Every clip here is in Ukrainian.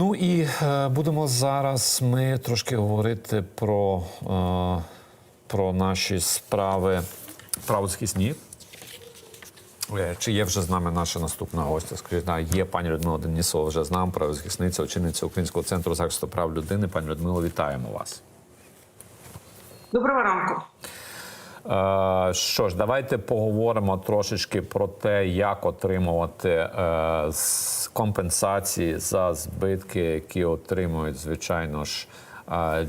Ну і е, будемо зараз ми трошки говорити про, е, про наші справи правозахисні. Е, Чи є вже з нами наша наступна гостя? Скажіть, да, є пані Людмила Денісова вже з нами, правозахисниця, очільниця Українського центру захисту прав людини. Пані Людмило, вітаємо вас. Доброго ранку. Е, Що ж, давайте поговоримо трошечки про те, як отримувати е, компенсації за збитки, які отримують, звичайно ж,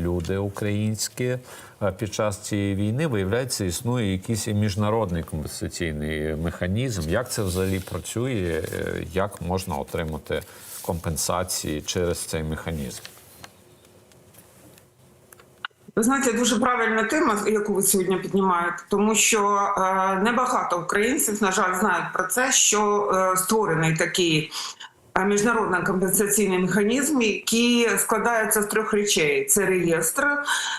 люди українські Е, під час цієї війни. Виявляється, існує якийсь і міжнародний компенсаційний механізм. Як це взагалі працює? Е, Як можна отримати компенсації через цей механізм? Ви знаєте, дуже правильна тема, яку ви сьогодні піднімаєте, тому що е, небагато українців, на жаль, знають про це, що е, створений такий міжнародний компенсаційний механізм, який складається з трьох речей: це реєстр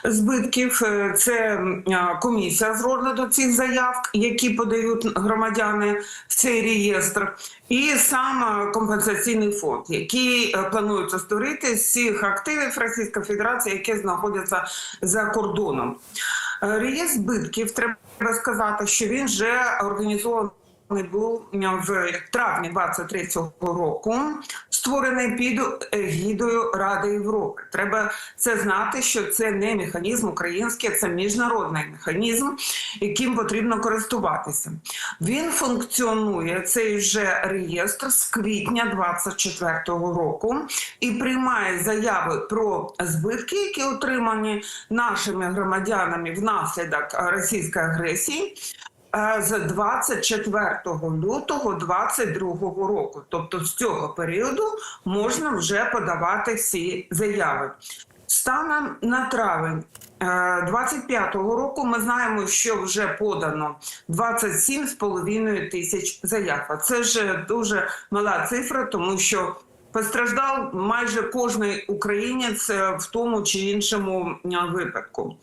збитків, е, це е, комісія з розгляду цих заяв, які подають громадяни в цей реєстр. І сам е, компенсаційний фонд, який планується створити з всіх активів Російської Федерації, які знаходяться за кордоном. Реєстр збитків треба сказати, що він вже організований був в травні 23-го року, створений під егідою Ради Європи. Треба це знати, що це не механізм український, це міжнародний механізм, яким потрібно користуватися. Він функціонує цей же реєстр з квітня 24-го року і приймає заяви про збитки, які отримані нашими громадянами внаслідок російської агресії. Е, З 24 лютого 22 року, тобто з цього періоду можна вже подавати всі заяви. Станом на травень е, 25-го року ми знаємо, що вже подано 27,5 тисяч заяв. Це ж дуже мала цифра, тому що постраждав майже кожний українець е, в тому чи іншому е, випадку.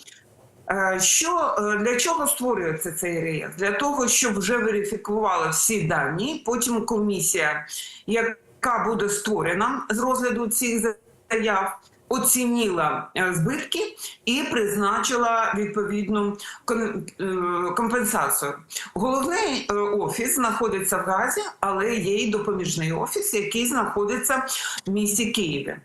Е, Що е, для чого створюється цей реєстр? Для того, щоб вже верифікували всі дані. Потім комісія, яка буде створена з розгляду цих заяв, оцінила е, збитки і призначила відповідну компенсацію. Головний офіс знаходиться в Газі, але є й допоміжний офіс, який знаходиться в місті Києві.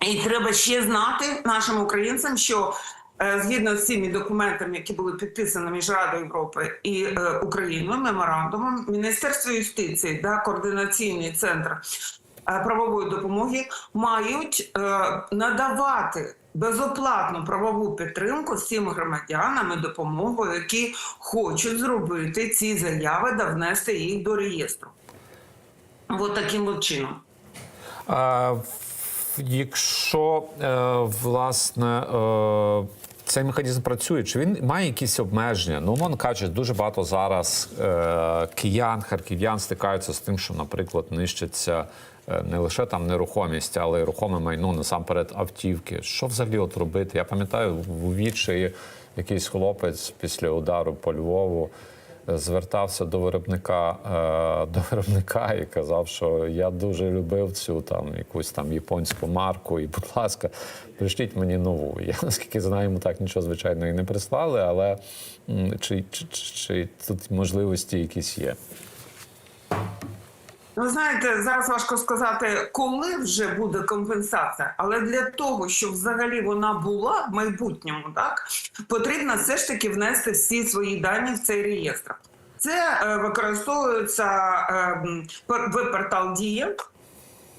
І треба ще знати нашим українцям, що згідно з цими документами, які були підписані між Радою Європи і е, Україною, меморандумом, Міністерство юстиції та координаційний центр е, правової допомоги мають е, надавати безоплатну правову підтримку всім громадянам і допомогу, які хочуть зробити ці заяви та внести їх до реєстру. От таким от чином. А, якщо е, власне е, цей механізм працює, чи він має якісь обмеження? Ну, умовно кажучи, дуже багато зараз е, киян, харків'ян стикаються з тим, що, наприклад, нищиться не лише там нерухомість, але й рухоме майно насамперед автівки. Що взагалі от робити? Я пам'ятаю, в Вічі якийсь хлопець після удару по Львову звертався до виробника е, до виробника і казав, що я дуже любив цю там якусь там японську марку, і, будь ласка, пришліть мені нову. Я наскільки знаю, йому так нічого звичайно і не прислали, але чи, чи, чи, чи тут можливості якісь є? Ви знаєте, зараз важко сказати, коли вже буде компенсація, але для того, щоб взагалі вона була в майбутньому, так потрібно все ж таки внести всі свої дані в цей реєстр. Це е, використовується е, веб-портал Дія,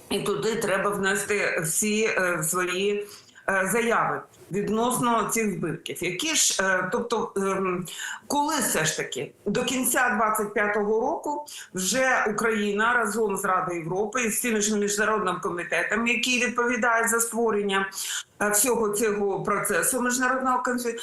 і туди треба внести всі е, свої заяви відносно цих збитків. Які ж, е, тобто, ем, коли все ж таки до кінця 25-го року вже Україна разом з Радою Європи і з цим ж міжнародним комітетом, який відповідає за створення е, всього цього процесу міжнародного конфлікту,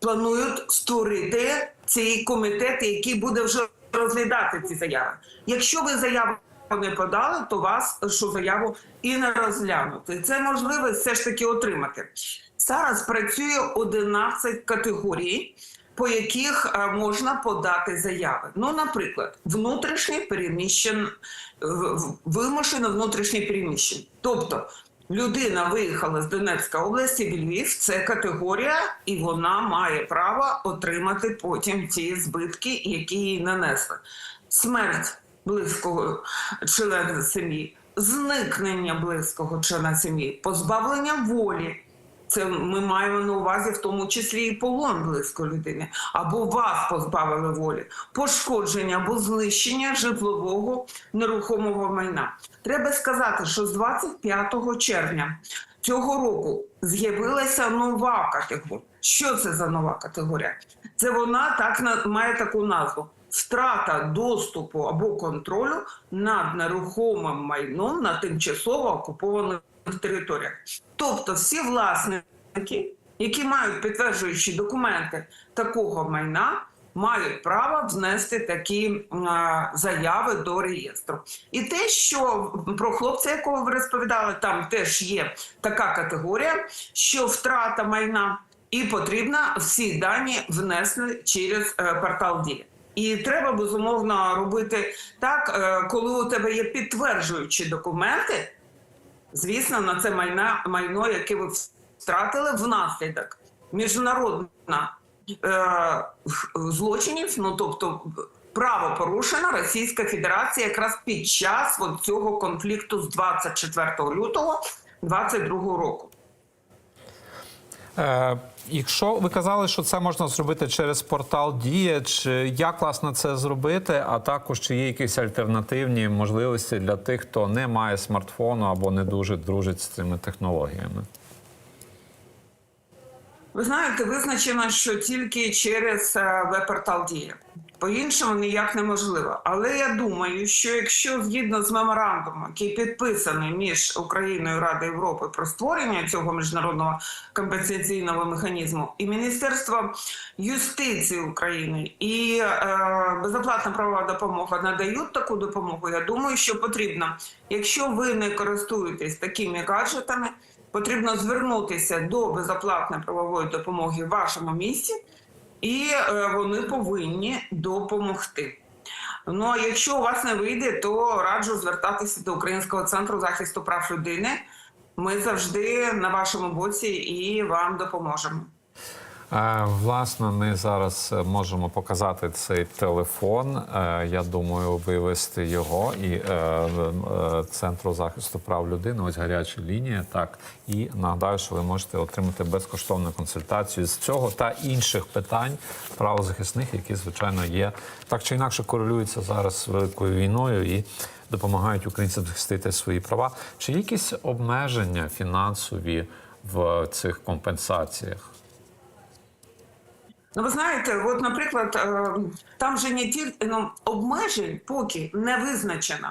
планують створити цей комітет, який буде вже розглядати ці заяви. Якщо ви заяву не подали, то вас що заяву і не розглянути. Це можливо все ж таки отримати. Зараз працює 11 категорій по яких е, можна подати заяви. Ну, наприклад, внутрішнє переміщен, вимушено внутрішнє переміщення. Тобто людина виїхала з Донецької області в Львів, це категорія, і вона має право отримати потім ті збитки, які їй нанесли. Смерть близького члена сім'ї, зникнення близького члена сім'ї, позбавлення волі. Це ми маємо на увазі в тому числі і полон близької людини, або вас позбавили волі, пошкодження або знищення житлового нерухомого майна. Треба сказати, що з 25 червня цього року з'явилася нова категорія. Що це за нова категорія? Це вона так має таку назву: втрата доступу або контролю над нерухомим майном на тимчасово окупованих територіях. Тобто, всі власники, які мають підтверджуючі документи такого майна, мають право внести такі а, заяви до реєстру. І те, що про хлопця, якого ви розповідали, там теж є така категорія, що втрата майна, і потрібно всі дані внести через е, портал Дія. І треба безумовно робити так, е, коли у тебе є підтверджуючі документи, звісно, на це майна, майно, яке ви втратили внаслідок міжнародна е, злочинів, ну тобто право порушено Російська Федерація якраз під час цього конфлікту з 24 лютого 22 року. Е, якщо ви казали, що це можна зробити через портал Дія, чи як власне це зробити, а також чи є якісь альтернативні можливості для тих, хто не має смартфону або не дуже дружить з цими технологіями? Ви знаєте, визначено, що тільки через е, веб-портал Дія. По-іншому ніяк неможливо. Але я думаю, що якщо згідно з меморандумом, який підписаний між Україною і Радою Європи про створення цього міжнародного компенсаційного механізму, і Міністерство юстиції України і е, безоплатна правова допомога надають таку допомогу, я думаю, що потрібно, якщо ви не користуєтесь такими гаджетами, потрібно звернутися до безоплатної правової допомоги в вашому місті, і е, вони повинні допомогти. Ну а якщо у вас не вийде, то раджу звертатися до Українського центру захисту прав людини. Ми завжди на вашому боці і вам допоможемо. Е, Власне, ми зараз е, можемо показати цей телефон. Е, Я думаю, вивести його і центру захисту прав людини. Ось гаряча лінія. Так і нагадаю, що ви можете отримати безкоштовну консультацію з цього та інших питань правозахисних, які звичайно є так чи інакше корелюються зараз з великою війною і допомагають українцям захистити свої права. Чи якісь обмеження фінансові в цих компенсаціях? Ну, ви знаєте, от, наприклад, е, там же не тільки ну, обмежень поки не визначено.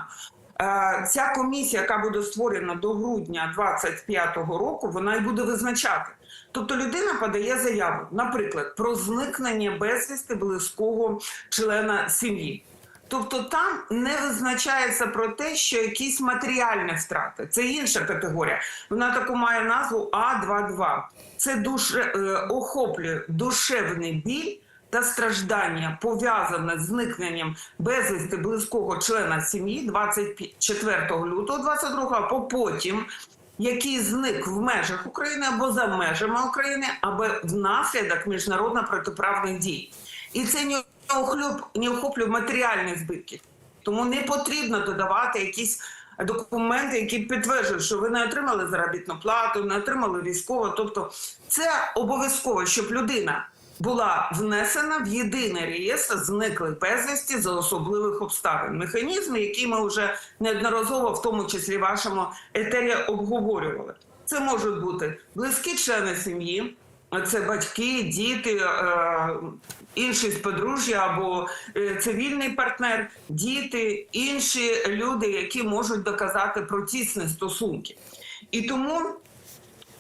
Е, Ця комісія, яка буде створена до грудня 25-го року, вона і буде визначати. Тобто людина подає заяву, наприклад, про зникнення безвісти близького члена сім'ї. Тобто там не визначається про те, що якісь матеріальні втрати. Це інша категорія. Вона таку має назву А22. Це душе, е, охоплює душевний біль та страждання, пов'язане з зникненням безвісти близького члена сім'ї 24 лютого 22 або потім, який зник в межах України або за межами України, або внаслідок міжнародно протиправних дій. І це не охоплює, матеріальні збитки. Тому не потрібно додавати якісь документи, які підтверджують, що ви не отримали заробітну плату, не отримали військово. Тобто, це обов'язково, щоб людина була внесена в єдиний реєстр зниклих безвісті за особливих обставин. Механізм, який ми вже неодноразово, в тому числі вашому етері, обговорювали. Це можуть бути близькі члени сім'ї. Це батьки, діти, е, інші з подружжя або е, цивільний партнер, діти, інші люди, які можуть доказати про тісні стосунки. І тому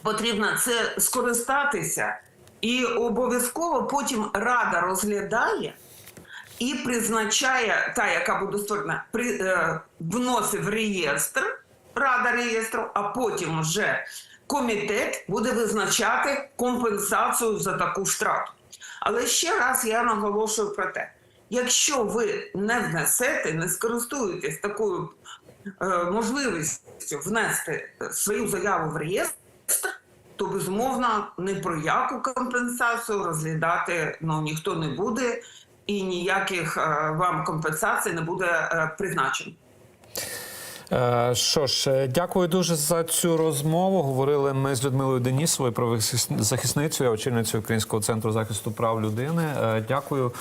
потрібно це скористатися, і обов'язково потім рада розглядає і призначає та, яка буде створена, при, е, вносить в реєстр рада реєстру, а потім вже комітет буде визначати компенсацію за таку втрату. Але ще раз я наголошую про те: якщо ви не внесете, не скористуєтесь такою е, можливістю внести свою заяву в реєстр, то безумовно ні про яку компенсацію розглядати ну ніхто не буде, і ніяких е, вам компенсацій не буде е, призначено. Е, Що ж, е, дякую дуже за цю розмову. Говорили ми з Людмилою Денісовою, правозахисницею, очільницею Українського центру захисту прав людини. Е, Дякую.